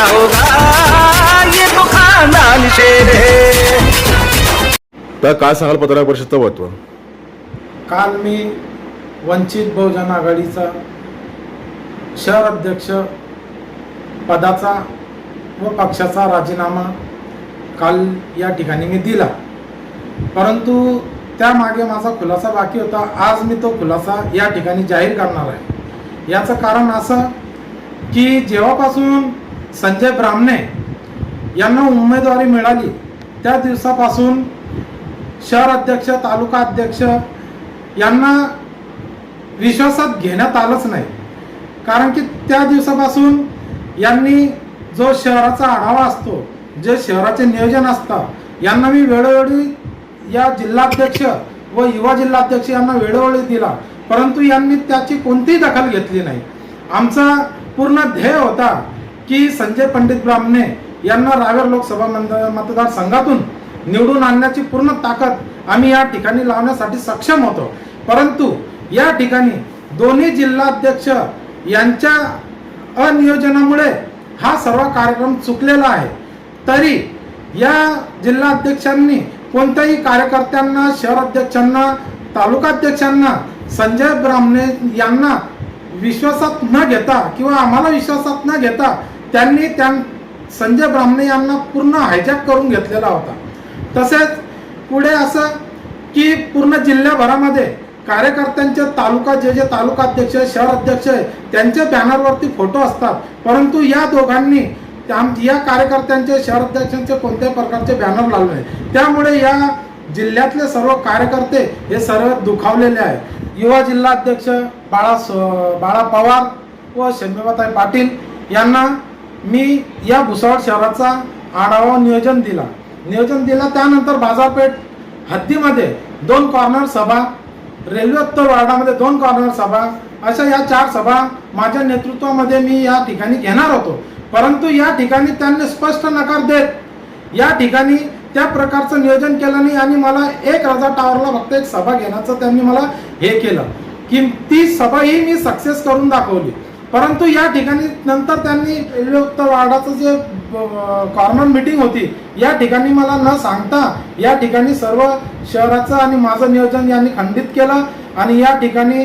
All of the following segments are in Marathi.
ना होगा ये तो खानदान शेर है तर काय सांगाल पत्रकार परिषदचं महत्त्व? काल मी वंचित बहुजन आघाडीचा शहर अध्यक्ष पदाचा व पक्षाचा राजीनामा काल या ठिकाणी मी दिला. परंतु त्यामागे माझा खुलासा बाकी होता. आज मी तो खुलासा या ठिकाणी जाहीर करणार आहे. याचं कारण असं की जेव्हापासून संजय ब्राह्मणे यांना उमेदवारी मिळाली. त्या दिवसापासून शहर अध्यक्ष तालुका अध्यक्ष यांना विश्वासात घेण्यात आलंच नाही. कारण की त्या दिवसापासून यांनी जो शहराचा आढावा असतो जे शहराचे नियोजन असतं यांना मी वेळोवेळी या जिल्हाध्यक्ष व युवा जिल्हाध्यक्ष यांना वेळोवेळी दिला. परंतु यांनी त्याची कोणतीही दखल घेतली नाही. आमचा पूर्ण ध्येय होता की संजय पंडित ब्राह्मणे यांना रावेर लोकसभा मंद- मतदारसंघातून निवडून आणण्याची पूर्ण ताकद आम्ही या ठिकाणी लावण्यासाठी सक्षम होतो. परंतु या ठिकाणी दोन्ही जिल्हाध्यक्ष यांच्या अनियोजनामुळे हा सर्व कार्यक्रम चुकलेला आहे. तरी या जिल्हाध्यक्षांनी कोणत्याही कार्यकर्त्यांना शहर अध्यक्षांना तालुकाध्यक्षांना संजय ब्राह्मणे यांना विश्वासात न घेता किंवा आम्हाला विश्वासात न घेता त्यांनी त्या संजय ब्राह्मणे यांना पूर्ण हायजॅक करून घेतलेला होता. तसेच पुढे असं की पूर्ण जिल्ह्याभरामध्ये कार्यकर्त्यांचे तालुका जे जे तालुका अध्यक्ष शहर अध्यक्ष आहे त्यांच्या बॅनरवरती फोटो असतात. परंतु या दोघांनी त्या- या कार्यकर्त्यांचे शहर अध्यक्षांचे कोणत्याही प्रकारचे बॅनर लावले नाही. त्यामुळे या जिल्ह्यातले सर्व कार्यकर्ते हे सर्व दुखावलेले आहे युवा जिल्हाध्यक्ष बाळा बाळा पवार व शंभूबाताई पाटील यांना मी या भुसावळ शहराचा आढावा नियोजन दिला. नियोजन दिला त्यानंतर बाजारपेठ हद्दीमध्ये दोन कॉर्नर सभा रेल्वे उत्तर वार्डामध्ये दोन कॉर्नर सभा अशा या चार सभा माझ्या नेतृत्वामध्ये मी या ठिकाणी घेणार होतो. परंतु या ठिकाणी त्यांनी स्पष्ट नकार देत या ठिकाणी त्या प्रकारचं नियोजन केलं नाही आणि मला एक हजार टावरला फक्त एक सभा घेण्याचं त्यांनी मला हे केलं. की ती सभा ही मी सक्सेस करून दाखवली. परंतु या ठिकाणी नंतर त्यांनी रेल्वे वार्डाचं जे कॉर्नर मिटिंग होती या ठिकाणी मला न सांगता या ठिकाणी सर्व शहराचं आणि माझं नियोजन यांनी खंडित केलं आणि या ठिकाणी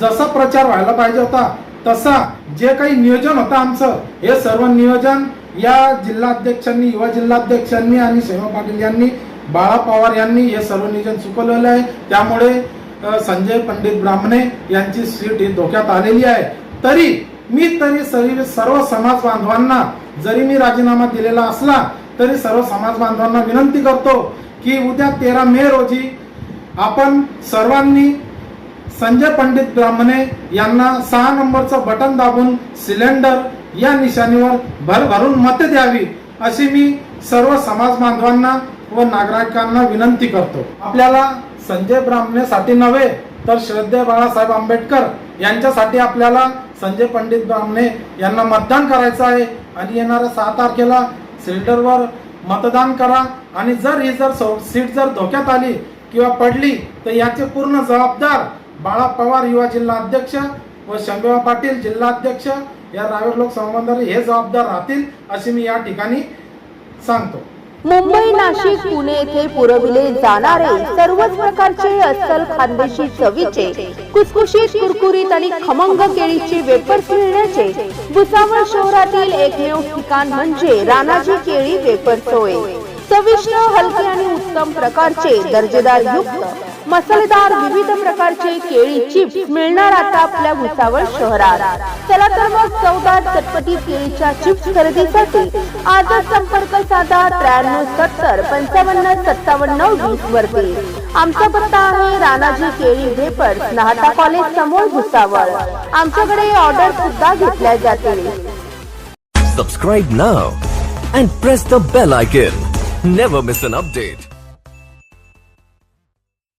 जसा प्रचार व्हायला पाहिजे होता तसा जे काही नियोजन होतं आमचं हे सर्व नियोजन या जिल्हाध्यक्षांनी युवा जिल्हाध्यक्षांनी आणि सेवा पाटील यांनी बाळा पवार यांनी हे सर्व नियोजन चुकवलेलं आहे. त्यामुळे संजय पंडित ब्राह्मणे यांची सीट ही धोक्यात आलेली आहे. तरी मी तरी सर्व सर्व समाज बांधवांना जरी मी राजीनामा दिलेला असला तरी सर्व समाज बांधवांना विनंती करतो की उद्या तेरा मे रोजी आपण सर्वांनी संजय पंडित ब्राह्मणे यांना सहा नंबरचं बटन दाबून सिलेंडर या निशाणीवर भर भरून मते द्यावी अशी मी सर्व समाज बांधवांना व नागरिकांना विनंती करतो. आपल्याला संजय ब्राह्मणेसाठी नव्हे तर श्रद्धे बाळासाहेब आंबेडकर यांच्यासाठी आपल्याला संजय पंडित ब्राह्मणे यांना मतदान करायचं आहे. आणि येणाऱ्या सहा तारखेला सिलेंडरवर मतदान करा. आणि जर ही जर सीट जर धोक्यात आली किंवा पडली तर याचे पूर्ण जबाबदार बाळा पवार युवा जिल्हा अध्यक्ष व शंभेवा पाटील जिल्हा अध्यक्ष या रावेर लोकसभा हे जबाबदार राहतील अशी मी या ठिकाणी सांगतो. मुंबई नाशिक पुणे येथे पुरविले जाणारे सर्वच प्रकारचे अस्सल खानदेशी चवीचे कुसकुशीत कुरकुरीत आणि खमंग केळीचे वेफर्स मिळण्याचे भुसावळ शहरातील एकमेव ठिकाण म्हणजे राणाजी केळी वेफर्स होय. चविष्ट हलके आणि उत्तम प्रकारचे दर्जेदार युक्त मसालेदार विविध प्रकारचे केळी चिप्स मिळणार आता आपल्या भुसावळ शहरात चला तर मग चौदार चटपटी केळीच्या चिप्स खरेदीसाठी आजच संपर्क साधा त्र्याण्णव सत्तर पंचावन्न सत्तावन्न वीस वरती आमचा पत्ता आहे राणाजी केळी वेपर्स नाहता कॉलेज समोर भुसावळ आमच्याकडे ऑर्डर सुद्धा घेतल्या जाते Subscribe now and press the bell icon. Never miss an update.